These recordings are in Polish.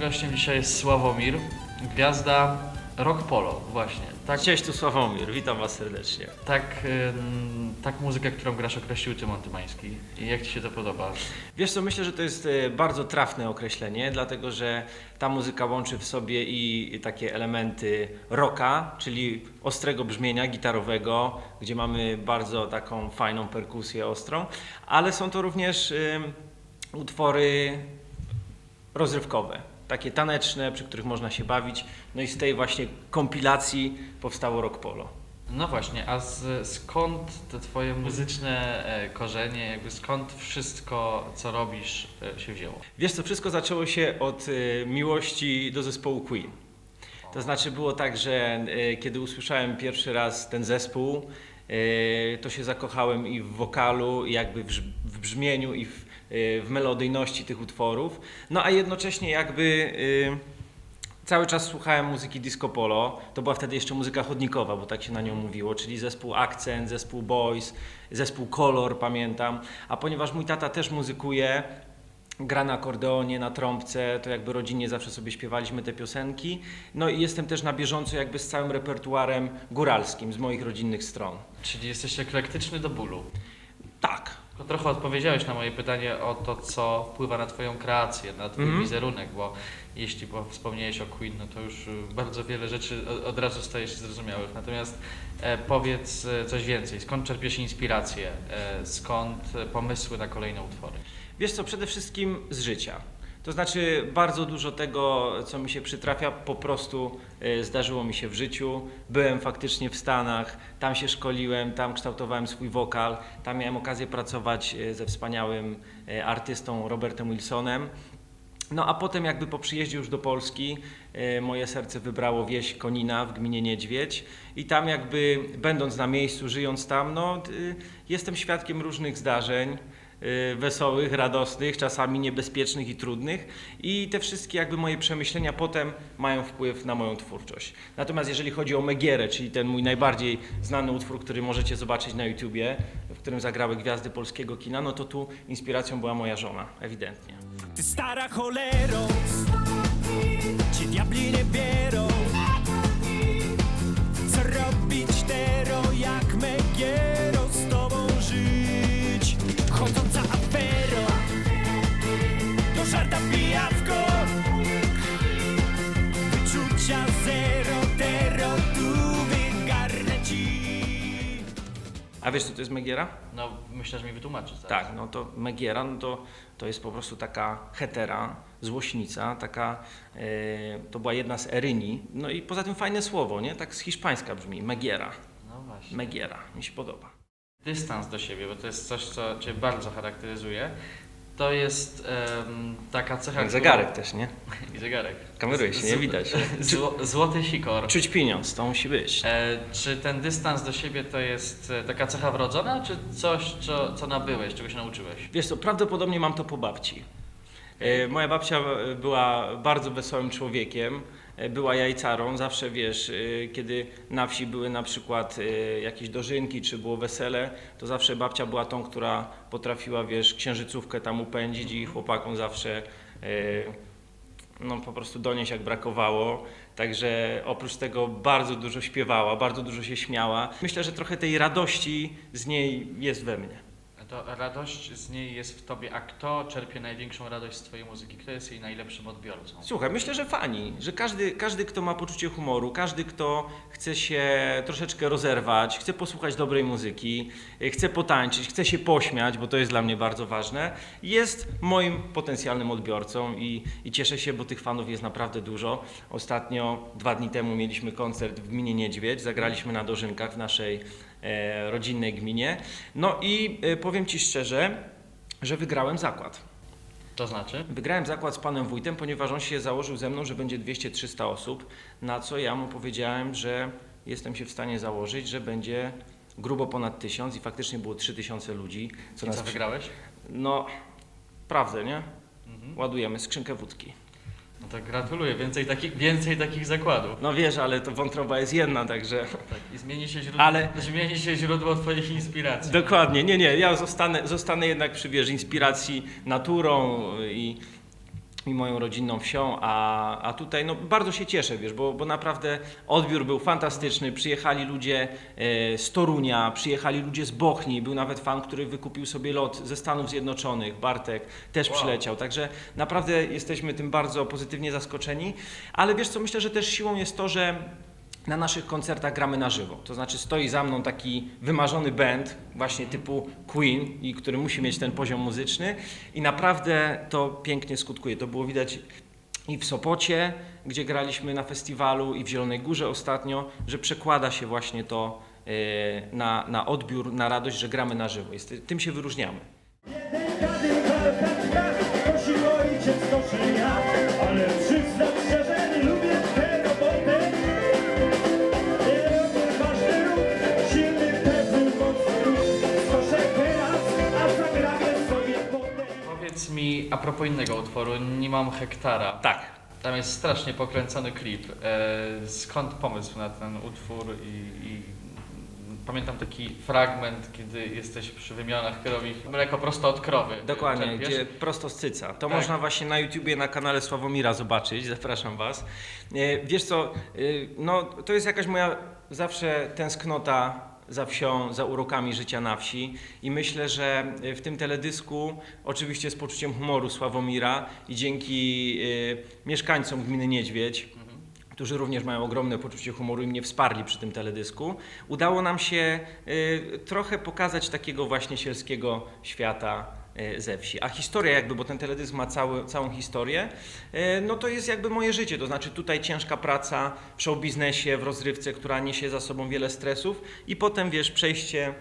gościem dzisiaj jest Sławomir, gwiazda rock polo, właśnie. Tak, Cześć, tu Sławomir, witam Was serdecznie. tak, ym, tak muzykę, którą grasz określił Tymon Tymański. I jak Ci się to podoba? Wiesz co, myślę, że to jest e, bardzo trafne określenie, dlatego że ta muzyka łączy w sobie i takie elementy rocka, czyli ostrego brzmienia gitarowego, gdzie mamy bardzo taką fajną perkusję ostrą, ale są to również utwory rozrywkowe, takie taneczne, przy których można się bawić. No i z tej właśnie kompilacji powstało Rock Polo. No właśnie, a z, skąd te Twoje muzyczne e, korzenie, jakby skąd wszystko, co robisz, e, się wzięło? Wiesz co, wszystko zaczęło się od y, miłości do zespołu Queen. To znaczy było tak, że kiedy usłyszałem pierwszy raz ten zespół, to się zakochałem i w wokalu, i jakby w, brz- w brzmieniu, i w, w melodyjności tych utworów. No a jednocześnie jakby y, cały czas słuchałem muzyki disco polo. To była wtedy jeszcze muzyka chodnikowa, bo tak się na nią mówiło, czyli zespół Akcent, zespół Boys, zespół Color, pamiętam. A ponieważ mój tata też muzykuje, gra na akordeonie, na trąbce, to jakby rodzinnie zawsze sobie śpiewaliśmy te piosenki. No i jestem też na bieżąco jakby z całym repertuarem góralskim z moich rodzinnych stron. Czyli jesteś eklektyczny do bólu. Tak. Tylko trochę odpowiedziałeś na moje pytanie o to, co wpływa na Twoją kreację, na Twój Mhm. wizerunek, bo jeśli bo wspomniałeś o Queen, no to już y, bardzo wiele rzeczy o- od razu staje się zrozumiałych. Natomiast e, powiedz e, coś więcej. Skąd czerpiesz inspirację? E, skąd e, pomysły na kolejne utwory? Wiesz co, przede wszystkim z życia. To znaczy bardzo dużo tego, co mi się przytrafia, po prostu e, zdarzyło mi się w życiu. Byłem faktycznie w Stanach, tam się szkoliłem, tam kształtowałem swój wokal, tam miałem okazję pracować e, ze wspaniałym e, artystą Robertem Wilsonem. No a potem jakby po przyjeździe już do Polski moje serce wybrało wieś Konina w gminie Niedźwiedź i tam jakby będąc na miejscu, żyjąc tam, no y, jestem świadkiem różnych zdarzeń y, wesołych, radosnych, czasami niebezpiecznych i trudnych i te wszystkie jakby moje przemyślenia potem mają wpływ na moją twórczość. Natomiast jeżeli chodzi o Megierę, czyli ten mój najbardziej znany utwór, który możecie zobaczyć na YouTubie, w którym zagrały gwiazdy polskiego kina, no to tu inspiracją była moja żona, ewidentnie. Ty stara cholero Ci diabli nie bierą A wiesz co to jest Megiera? No, myślę, że mi wytłumaczysz zaraz. Tak, no to Megiera, no to, to jest po prostu taka hetera, złośnica, taka, e, to była jedna z eryni, no i poza tym fajne słowo, nie? Tak z hiszpańska brzmi, Megiera, No właśnie. Megiera, mi się podoba. Dystans do siebie, bo to jest coś, co Cię bardzo charakteryzuje. To jest em, taka cecha... Jak zegarek też, nie? I zegarek. Kameruje się, nie widać. Zło, złoty sikor. Czuć pieniądz, to musi być. E, czy ten dystans do siebie to jest e, taka cecha wrodzona, czy coś, co, co nabyłeś, czego się nauczyłeś? Wiesz co, prawdopodobnie mam to po babci. E, Moja babcia e, była bardzo wesołym człowiekiem, była jajcarą, zawsze wiesz, e, kiedy na wsi były na przykład e, jakieś dożynki, czy było wesele, to zawsze babcia była tą, która potrafiła, wiesz, księżycówkę tam upędzić i chłopakom zawsze e, no po prostu donieść jak brakowało. Także oprócz tego bardzo dużo śpiewała, bardzo dużo się śmiała. Myślę, że trochę tej radości z niej jest we mnie. To radość z niej jest w tobie, a kto czerpie największą radość z twojej muzyki? Kto jest jej najlepszym odbiorcą? Słuchaj, myślę, że fani, że każdy, każdy, kto ma poczucie humoru, każdy, kto chce się troszeczkę rozerwać, chce posłuchać dobrej muzyki, chce potańczyć, chce się pośmiać, bo to jest dla mnie bardzo ważne, jest moim potencjalnym odbiorcą i, i cieszę się, bo tych fanów jest naprawdę dużo. Ostatnio, dwa dni temu mieliśmy koncert w gminie Niedźwiedź, zagraliśmy na Dożynkach w naszej rodzinnej gminie. No i e, powiem Ci szczerze, że wygrałem zakład. To znaczy? Wygrałem zakład z panem wójtem, ponieważ on się założył ze mną, że będzie 200-300 osób, na co ja mu powiedziałem, że jestem się w stanie założyć, że będzie grubo ponad 1000 i faktycznie było 3000 ludzi. Co I nas co wygrałeś? No, prawdę, nie? Mhm. Ładujemy skrzynkę wódki. No to gratuluję, więcej takich, więcej takich zakładów. No wiesz, ale to wątroba jest jedna, także... Tak, i zmieni się źródło, Ale- zmieni się źródło twoich inspiracji. Dokładnie, nie, nie, ja zostanę, zostanę jednak przy, wiesz, inspiracji naturą i i moją rodzinną wsią, a, a tutaj no, bardzo się cieszę, wiesz, bo, bo naprawdę odbiór był fantastyczny. Przyjechali ludzie e, z Torunia, przyjechali ludzie z Bochni, był nawet fan, który wykupił sobie lot ze Stanów Zjednoczonych, Bartek też Wow. przyleciał, także naprawdę jesteśmy tym bardzo pozytywnie zaskoczeni, ale wiesz co, myślę, że też siłą jest to, że na naszych koncertach gramy na żywo. To znaczy stoi za mną taki wymarzony band, właśnie typu Queen, i który musi mieć ten poziom muzyczny i naprawdę to pięknie skutkuje. To było widać i w Sopocie, gdzie graliśmy na festiwalu, i w Zielonej Górze ostatnio, że przekłada się właśnie to e, na, na odbiór, na radość, że gramy na żywo. Jest, tym się wyróżniamy. Propos innego utworu, nie mam hektara. Tak. Tam jest strasznie pokręcony klip. E, skąd pomysł na ten utwór i, i pamiętam taki fragment, kiedy jesteś przy wymianach krowich, mleko prosto od krowy. Dokładnie, Czerpiesz? gdzie prosto z cyca. To Tak. można właśnie na YouTubie, na kanale Sławomira zobaczyć, zapraszam Was. E, Wiesz co, e, no to jest jakaś moja zawsze tęsknota za wsią, za urokami życia na wsi. I myślę, że e, w tym teledysku, oczywiście z poczuciem humoru Sławomira i dzięki e, mieszkańcom gminy Niedźwiedź, którzy również mają ogromne poczucie humoru i mnie wsparli przy tym teledysku, udało nam się y, trochę pokazać takiego właśnie sielskiego świata ze wsi. A historia jakby, bo ten teledysk ma cały, całą historię, y, no to jest jakby moje życie, to znaczy tutaj ciężka praca w show biznesie, w rozrywce, która niesie za sobą wiele stresów i potem wiesz, przejście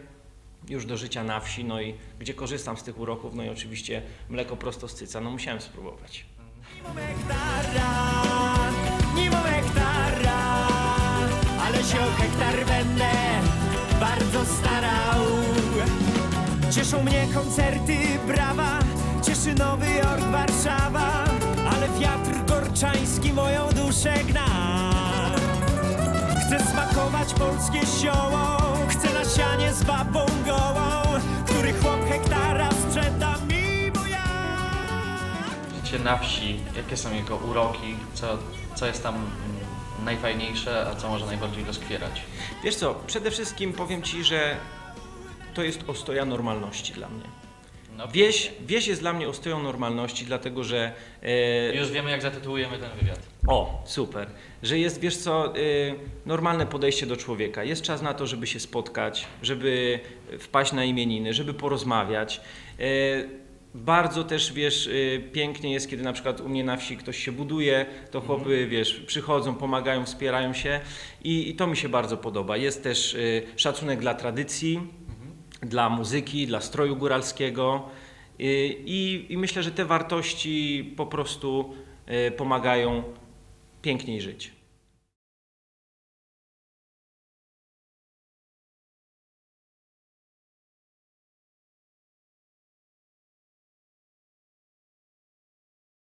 już do życia na wsi, no i gdzie korzystam z tych uroków, no i oczywiście mleko prosto z cyca, no musiałem spróbować. Hektara Cieszą mnie koncerty, brawa Cieszy Nowy Jork, Warszawa Ale wiatr gorczański moją duszę gna Chcę smakować polskie sioło Chcę na sianie z babą gołą Który chłop hektara sprzeda mi, bo ja Życie na wsi, jakie są jego uroki, co, co jest tam mm, najfajniejsze, a co może najbardziej doskwierać? Wiesz co, przede wszystkim powiem Ci, że to jest ostoja normalności dla mnie. No, Wieś, wieś jest dla mnie ostoją normalności, dlatego że... E, Już wiemy, jak zatytułujemy ten wywiad. o, super. Że jest, wiesz co, e, normalne podejście do człowieka. Jest czas na to, żeby się spotkać, żeby wpaść na imieniny, żeby porozmawiać. E, bardzo też, wiesz, y, pięknie jest, kiedy na przykład u mnie na wsi ktoś się buduje, to chłopy, wiesz, przychodzą, pomagają, wspierają się i, i to mi się bardzo podoba. Jest też y, szacunek dla tradycji, dla muzyki, dla stroju góralskiego i, i myślę, że te wartości po prostu y, pomagają piękniej żyć.